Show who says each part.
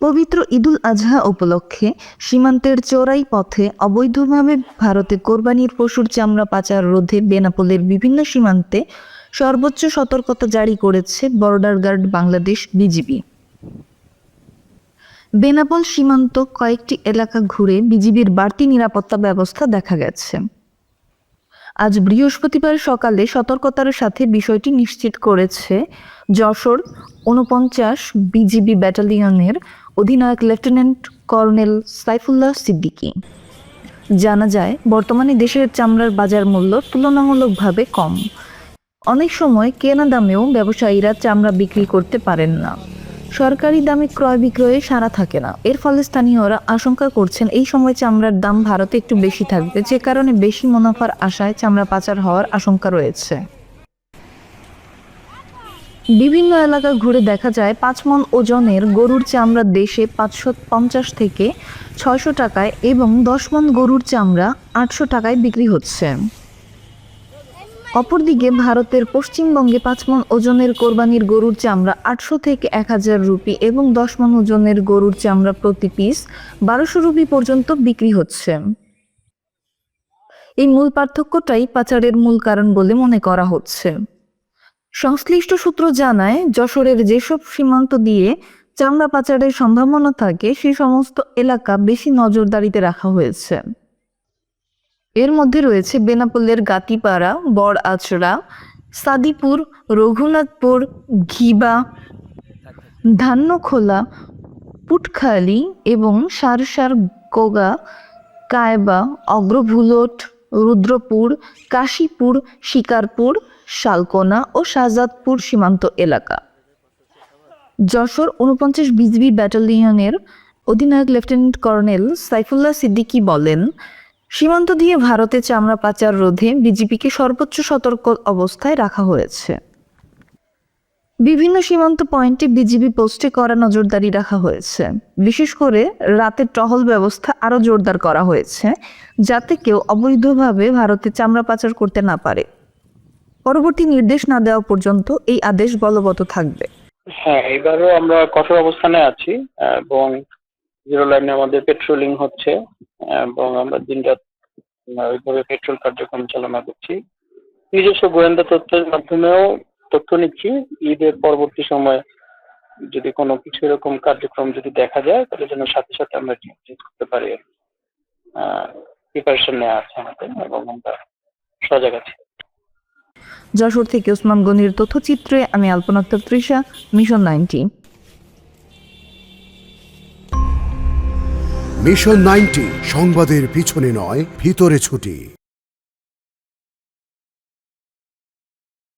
Speaker 1: পবিত্র ঈদুল আজহা উপলক্ষে সীমান্তের চোরাই পথে অবৈধভাবে ভারতে কোরবানির পশুর চামড়া পাচার রোধে বেনাপোলের বিভিন্ন সীমান্তে সর্বোচ্চ সতর্কতা জারি করেছে border guard Bangladesh BGB. Benapole সীমান্ত কয়েকটি এলাকা ঘুরে বিজিবির বাড়তি নিরাপত্তা ব্যবস্থা দেখা গেছে। আজ বৃহস্পতিবার সকালে সতর্কতার সাথে বিষয়টি নিশ্চিত করেছে যশোর উনপঞ্চাশ বিজিবি ব্যাটালিয়নের অধিনায়ক লেফটেন্যান্ট কর্নেল সাইফুল্লাহ সিদ্দিকী। জানা যায়, বর্তমানে দেশের চামড়ার বাজার মূল্য তুলনামূলকভাবে কম। অনেক সময় কেনা দামেও ব্যবসায়ীরা চামড়া বিক্রি করতে পারেন না। সরকারি দামে ক্রয় বিক্রয়ে সারা থাকে না। এর ফলে স্থানীয়রা আশঙ্কা করছেন, এই সময় চামড়ার দাম ভারতে একটু বেশি থাকবে। যে কারণে বেশি মুনাফার আশায় চামড়া পাচার হওয়ার আশঙ্কা রয়েছে। বিভিন্ন এলাকা ঘুরে দেখা যায় পাঁচ মন ওজনের গরুর চামড়া দেশে পাঁচশো পঞ্চাশ থেকে ছয়শো টাকায় এবং দশ মন গরুর চামড়া আটশো টাকায় বিক্রি হচ্ছে। অপরদিকে ভারতের পশ্চিমবঙ্গে পাঁচ মন ওজনের কোরবানির গরুর চামড়া আটশো থেকে এক হাজার রুপি এবং দশ মন ওজনের গরুর চামড়া প্রতি পিস বারোশো রুপি পর্যন্ত বিক্রি হচ্ছে। এই মূল পার্থক্যটাই পাচারের মূল কারণ বলে মনে করা হচ্ছে। সংশ্লিষ্ট সূত্র জানায়, যশোরের যেসব সীমান্ত দিয়ে চামড়া পাচারের সম্ভাবনা থাকে, সেই সমস্ত এলাকা বেশি নজরদারিতে রাখা হয়েছে। এর মধ্যে রয়েছে বেনাপোলের গাতিপাড়া বড় আচড়া সাদিপুর, রঘুনাথপুর, ঘিবা, ধান্যখোলা, পুটখালি এবং সারসার গোগা, কায়বা, অগ্রভুলট, রুদ্রপুর, কাশীপুর, শিকারপুর শালকোনা ও শাহজাদপুর সীমান্ত এলাকা। যশোর উনপঞ্চাশ বিজিবি ব্যাটালিয়নের অধিনায়ক লেফটেন্যান্ট কর্নেল সাইফুল্লাহ সিদ্দিকী বলেন, সীমান্ত দিয়ে ভারতে চামড়া পাচার রোধে বিজিবিকে সর্বোচ্চ সতর্ক অবস্থায় রাখা হয়েছে। বিভিন্ন সীমান্ত পয়েন্টে বিজিবি পোস্টে করা নজরদারি রাখা হয়েছে। বিশেষ করে রাতের টহল ব্যবস্থা আরও জোরদার করা হয়েছে, যাতে কেউ অবৈধভাবে ভারতে চামড়া পাচার করতে না পারে। পরবর্তী নির্দেশ না দেওয়া পর্যন্ত এই আদেশ বলবৎ থাকবে।
Speaker 2: হ্যাঁ এবারও আমরা কঠোর অবস্থানে আছি এবং জিরো লাইনে আমাদের পেট্রোলিং হচ্ছে এবং আমরা দিনরাত ওইভাবে পেট্রোল কার্যক্রম চালনা করছি। নিজস্ব গোয়েন্দা তথ্যের মাধ্যমেও তথ্য নিচ্ছি। ঈদের পরবর্তী সময় যদি কোনো কিছু এরকম কার্যক্রম যদি দেখা যায়, তাহলে যেন সাথে সাথে আমরা করতে পারি। আর প্রিপারেশন নেওয়া আছে আমাদের এবং আমরা সজাগ আছি।
Speaker 1: যশোর থেকে ওসমান গনির তথ্যচিত্রে, আমি Alpana Trisha, mission ninety.
Speaker 3: Mission ninety, সংবাদের পিছনে নয়, ভিতরে ছুটি।